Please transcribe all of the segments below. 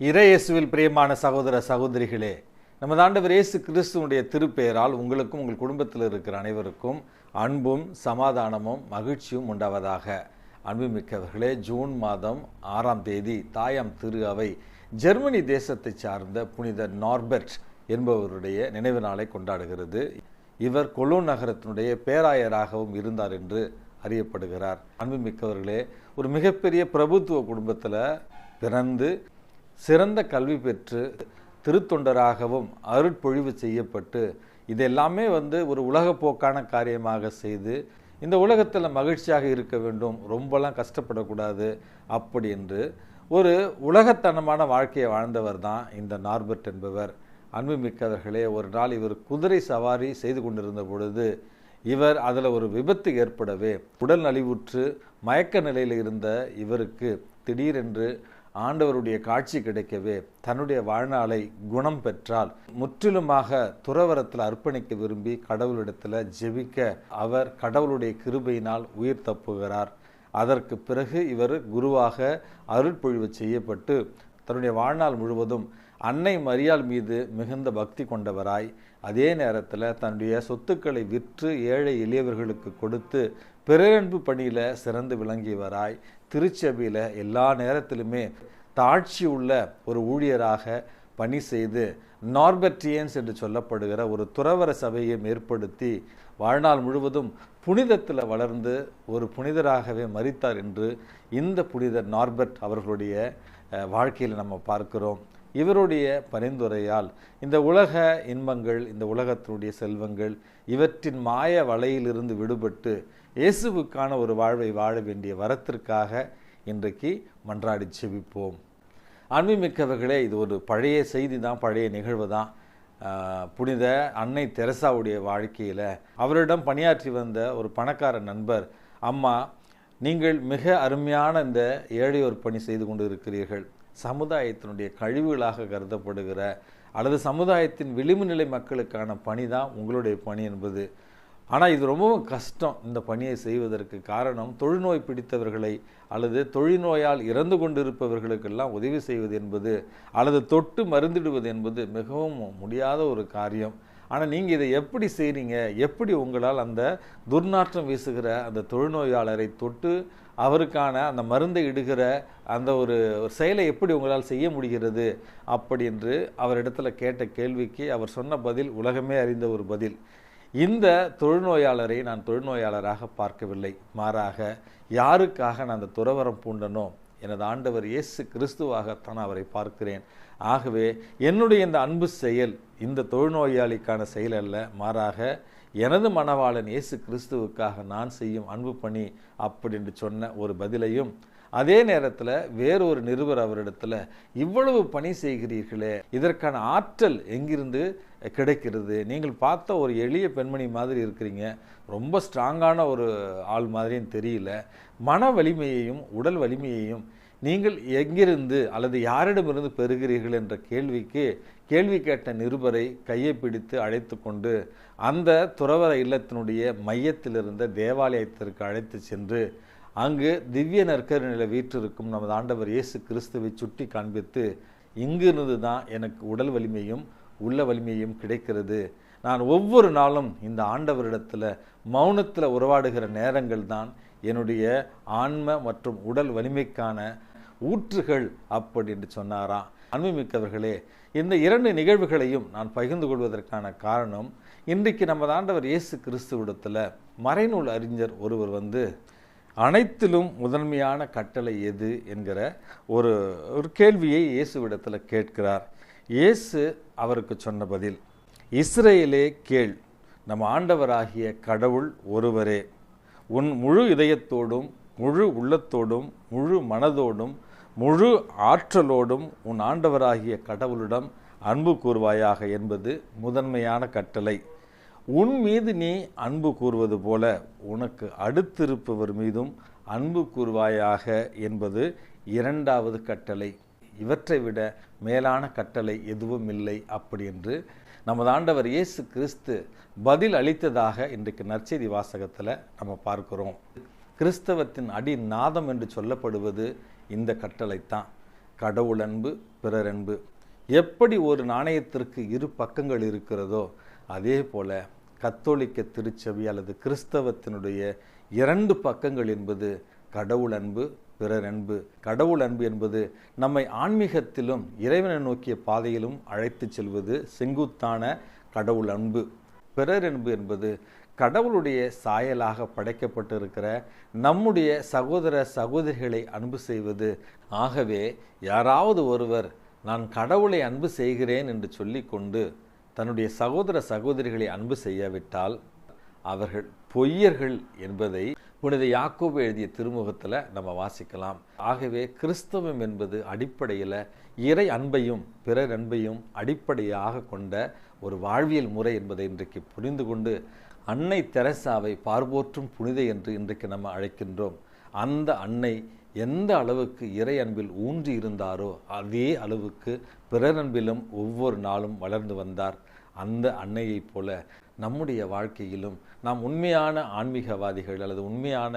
இறையேசுவில் பிரியமான சகோதர சகோதரிகளே நமது ஆண்டவர் இயேசு கிறிஸ்துவனுடைய திருப்பெயரால் உங்களுக்கும் உங்கள் குடும்பத்தில் இருக்கிற அனைவருக்கும் அன்பும் சமாதானமும் மகிழ்ச்சியும் உண்டாவதாக. அன்புமிக்கவர்களே ஜூன் மாதம் ஆறாம் தேதி தாயாம் திரு அவை ஜெர்மனி தேசத்தை சார்ந்த புனித நார்பெர்ட் என்பவருடைய நினைவு நாளை கொண்டாடுகிறது. இவர் கொலோன் நகரத்தினுடைய பேராயராகவும் இருந்தார் என்று அறியப்படுகிறார். அன்புமிக்கவர்களே ஒரு மிகப்பெரிய பிரபுத்துவ குடும்பத்தில் பிறந்து சிறந்த கல்வி பெற்று திருத்தொண்டராகவும் அருட்பொழிவு செய்யப்பட்டு இதெல்லாமே வந்து ஒரு உலகப்போக்கான காரியமாக செய்து இந்த உலகத்தில் மகிழ்ச்சியாக இருக்க வேண்டும் ரொம்பலாம் கஷ்டப்படக்கூடாது அப்படி என்று ஒரு உலகத்தனமான வாழ்க்கையை வாழ்ந்தவர் தான் இந்த நார்பர்ட் என்பவர். அன்புமிக்கவர்களே ஒரு நாள் இவர் குதிரை சவாரி செய்து கொண்டிருந்த பொழுது இவர் அதில் ஒரு விபத்து ஏற்படவே உடல் நலிவுற்று மயக்க நிலையில் இருந்த இவருக்கு திடீரென்று ஆண்டவருடைய காட்சி கிடைக்கவே தன்னுடைய வாழ்நாளை குணம் பெற்றால் முற்றிலுமாக துறவரத்தில் அர்ப்பணிக்க விரும்பி கடவுளிடத்தில் ஜெபிக்க அவர் கடவுளுடைய கிருபையினால் உயிர் தப்புகிறார். அதற்கு பிறகு இவர் குருவாக அருட்பொழிவு செய்யப்பட்டு தன்னுடைய வாழ்நாள் முழுவதும் அன்னை மரியாள் மீது மிகுந்த பக்தி கொண்டவராய் அதே நேரத்தில் தன்னுடைய சொத்துக்களை விற்று ஏழை எளியவர்களுக்கு கொடுத்து பிறரன்பு பணியில் சிறந்து விளங்கியவராய் திருச்சபையில் எல்லா நேரத்திலுமே தாட்சி உள்ள ஒரு ஊழியராக பணி செய்து நார்பர்டியன்ஸ் என்று சொல்லப்படுகிற ஒரு துறவர சபையை ஏற்படுத்தி வாழ்நாள் முழுவதும் புனிதத்தில் வளர்ந்து ஒரு புனிதராகவே மறித்தார் என்று இந்த புனிதர் நார்பர்ட் அவர்களுடைய வாழ்க்கையில் நம்ம பார்க்கிறோம். இவருடைய பரிந்துரையால் இந்த உலக இன்பங்கள் இந்த உலகத்தினுடைய செல்வங்கள் இவற்றின் மாய வலையிலிருந்து விடுபட்டு இயேசுவுக்கான ஒரு வாழ்வை வாழ வேண்டிய வரத்திற்காக இன்றைக்கு மன்றாடி செவிப்போம் அன்புமிக்கவர்களே இது ஒரு பழைய செய்தி தான் பழைய நிகழ்வு தான். புனித அன்னை தெரசாவுடைய வாழ்க்கையில் அவரிடம் பணியாற்றி வந்த ஒரு பணக்கார நண்பர் அம்மா நீங்கள் மிக அருமையான இந்த ஏழையோர் பணி செய்து கொண்டு இருக்கிறீர்கள் சமுதாயத்தினுடைய கழிவுகளாக கருதப்படுகிற அல்லது சமுதாயத்தின் விளிம்பு நிலை மக்களுக்கான பணி தான் உங்களுடைய பணி என்பது. ஆனால் இது ரொம்பவும் கஷ்டம் இந்த பணியை செய்வதற்கு. காரணம் தொழுநோய் பிடித்தவர்களை அல்லது தொழில்நோயால் இறந்து கொண்டிருப்பவர்களுக்கெல்லாம் உதவி செய்வது என்பது அல்லது தொட்டு மருந்திடுவது என்பது மிகவும் முடியாத ஒரு காரியம். ஆனால் நீங்கள் இதை எப்படி செய்கிறீங்க எப்படி உங்களால் அந்த துர்நாற்றம் வீசுகிற அந்த தொழுநோயாளரை தொட்டு அவருக்கான அந்த மருந்தை இடுகிற அந்த ஒரு செயலை எப்படி உங்களால் செய்ய முடிகிறது அப்படி என்று அவரிடத்துல கேட்ட கேள்விக்கு அவர் சொன்ன பதில் உலகமே அறிந்த ஒரு பதில். இந்த தொழுநோயாளரை நான் தொழுநோயாளராக பார்க்கவில்லை. மாறாக யாருக்காக நான் அந்த துறவரம் பூண்டனோ எனது ஆண்டவர் இயேசு கிறிஸ்துவாகத்தான் அவரை பார்க்கிறேன். ஆகவே என்னுடைய இந்த அன்பு செயல் இந்த தொழுநோயாளிக்கான செயல் அல்ல. மாறாக எனது மணவாளன் இயேசு கிறிஸ்துவுக்காக நான் செய்யும் அன்பு பணி அப்படின்னு சொன்ன ஒரு பதிலையும் அதே நேரத்தில் வேறொரு நிருபர் அவரிடத்தில் இவ்வளவு பணி செய்கிறீர்களே இதற்கான ஆற்றல் எங்கிருந்து கிடைக்கிறது? நீங்கள் பார்த்த ஒரு எளிய பெண்மணி மாதிரி இருக்கிறீங்க. ரொம்ப ஸ்ட்ராங்கான ஒரு ஆள் மாதிரியும் தெரியல. மன வலிமையையும் உடல் வலிமையையும் நீங்கள் எங்கிருந்து அல்லது யாரிடமிருந்து பெறுகிறீர்கள் என்ற கேள்விக்கு கேள்வி கேட்ட நிருபரை கையை பிடித்து அழைத்து கொண்டு அந்த துறவர இல்லத்தினுடைய மையத்தில் இருந்த தேவாலயத்திற்கு அழைத்து சென்று அங்கு திவ்ய நற்கருணையில் வீற்றிருக்கும் நமது ஆண்டவர் இயேசு கிறிஸ்துவை சுட்டி காண்பித்து இங்கிருந்து தான் எனக்கு உடல் வலிமையும் உள்ள வலிமையும் கிடைக்கிறது. நான் ஒவ்வொரு நாளும் இந்த ஆண்டவரிடத்தில் மௌனத்தில் உறவாடுகிற நேரங்கள் தான் என்னுடைய ஆன்ம மற்றும் உடல் வலிமைக்கான ஊற்றுகள் அப்படி என்று சொன்னாராம் அன்புமிக்கவர்களே இந்த இரண்டு நிகழ்வுகளையும் நான் பகிர்ந்து கொள்வதற்கான காரணம் இன்றைக்கு நமது ஆண்டவர் இயேசு கிறிஸ்துவிடத்தில் மறைநூல் அறிஞர் ஒருவர் வந்து அனைத்திலும் முதன்மையான கட்டளை எது? என்கிற ஒரு ஒரு கேள்வியை இயேசுவிடத்தில் கேட்கிறார். இயேசு அவருக்கு சொன்ன பதில் இஸ்ரேலே கேள் நம் ஆண்டவராகிய கடவுள் ஒருவரே. உன் முழு இதயத்தோடும் முழு உள்ளத்தோடும் முழு மனதோடும் முழு ஆற்றலோடும் உன் ஆண்டவராகிய கடவுளிடம் அன்பு கூறுவாயாக என்பது முதன்மையான கட்டளை. உன் மீது நீ அன்பு கூறுவது போல உனக்கு அடுத்திருப்பவர் மீதும் அன்பு கூறுவாயாக என்பது இரண்டாவது கட்டளை. இவற்றை விட மேலான கட்டளை எதுவும் இல்லை அப்படி என்று நமது ஆண்டவர் இயேசு கிறிஸ்து பதில் அளித்ததாக இன்றைக்கு நற்செய்தி வாசகத்தில் நம்ம பார்க்கிறோம். கிறிஸ்தவத்தின் அடி நாதம் என்று சொல்லப்படுவது இந்த கட்டளைத்தான். கடவுளன்பு பிறரன்பு. எப்படி ஒரு நாணயத்திற்கு இரு பக்கங்கள் இருக்கிறதோ அதே போல கத்தோலிக்க திருச்சபை அல்லது கிறிஸ்தவத்தினுடைய இரண்டு பக்கங்கள் என்பது கடவுள் அன்பு பிறர் அன்பு கடவுள் அன்பு என்பது நம்மை ஆன்மீகத்திலும் இறைவனை நோக்கிய பாதையிலும் அழைத்து செல்வது செங்குத்தான கடவுள் அன்பு பிறர் அன்பு என்பது கடவுளுடைய சாயலாக படைக்கப்பட்டிருக்கிற நம்முடைய சகோதர சகோதரிகளை அன்பு செய்வது. ஆகவே யாராவது ஒருவர் நான் கடவுளை அன்பு செய்கிறேன் என்று சொல்லிக்கொண்டு தன்னுடைய சகோதர சகோதரிகளை அன்பு செய்யாவிட்டால் அவர்கள் பொய்யர்கள் என்பதை புனித யாக்கோபு எழுதிய திருமுகத்தில் நம்ம வாசிக்கலாம். ஆகவே கிறிஸ்தவம் என்பது அடிப்படையில் இறை அன்பையும் பிறர் அன்பையும் அடிப்படையாக கொண்ட ஒரு வாழ்வியல் முறை என்பதை இன்றைக்கு புரிந்து கொண்டு அன்னை தெரசாவை பார்போற்றும் புனித என்று இன்றைக்கு நம்ம அழைக்கின்றோம். அந்த அன்னை எந்த அளவுக்கு இறை அன்பில் ஊன்றி இருந்தாரோ அதே அளவுக்கு பிறர் அன்பிலும் ஒவ்வொரு நாளும் வளர்ந்து வந்தார். அந்த அன்னையைப் போல நம்முடைய வாழ்க்கையிலும் நாம் உண்மையான ஆன்மீகவாதிகள் அல்லது உண்மையான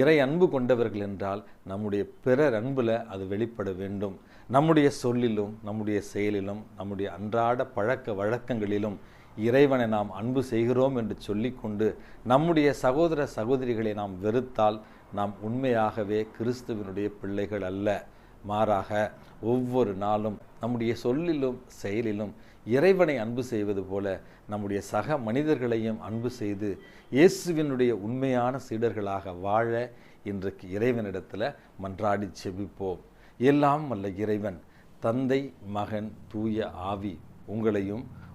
இறை அன்பு கொண்டவர்கள் என்றால் நம்முடைய பிறர் அன்பில் அது வெளிப்பட வேண்டும். நம்முடைய சொல்லிலும் நம்முடைய செயலிலும் நம்முடைய அன்றாட பழக்க வழக்கங்களிலும் இறைவனை நாம் அன்பு செய்கிறோம் என்று சொல்லிக்கொண்டு நம்முடைய சகோதர சகோதரிகளை நாம் வெறுத்தால் நாம் உண்மையாகவே கிறிஸ்துவனுடைய பிள்ளைகள் அல்ல. மாறாக ஒவ்வொரு நாளும் நம்முடைய சொல்லிலும் செயலிலும் இறைவனை அன்பு செய்வது போல நம்முடைய சக மனிதர்களையும் அன்பு செய்து இயேசுவினுடைய உண்மையான சீடர்களாக வாழ இன்றைக்கு இறைவனிடத்தில் மன்றாடி செபிப்போம். எல்லாம் வல்ல இறைவன் தந்தை மகன் தூய ஆவி உங்களையும்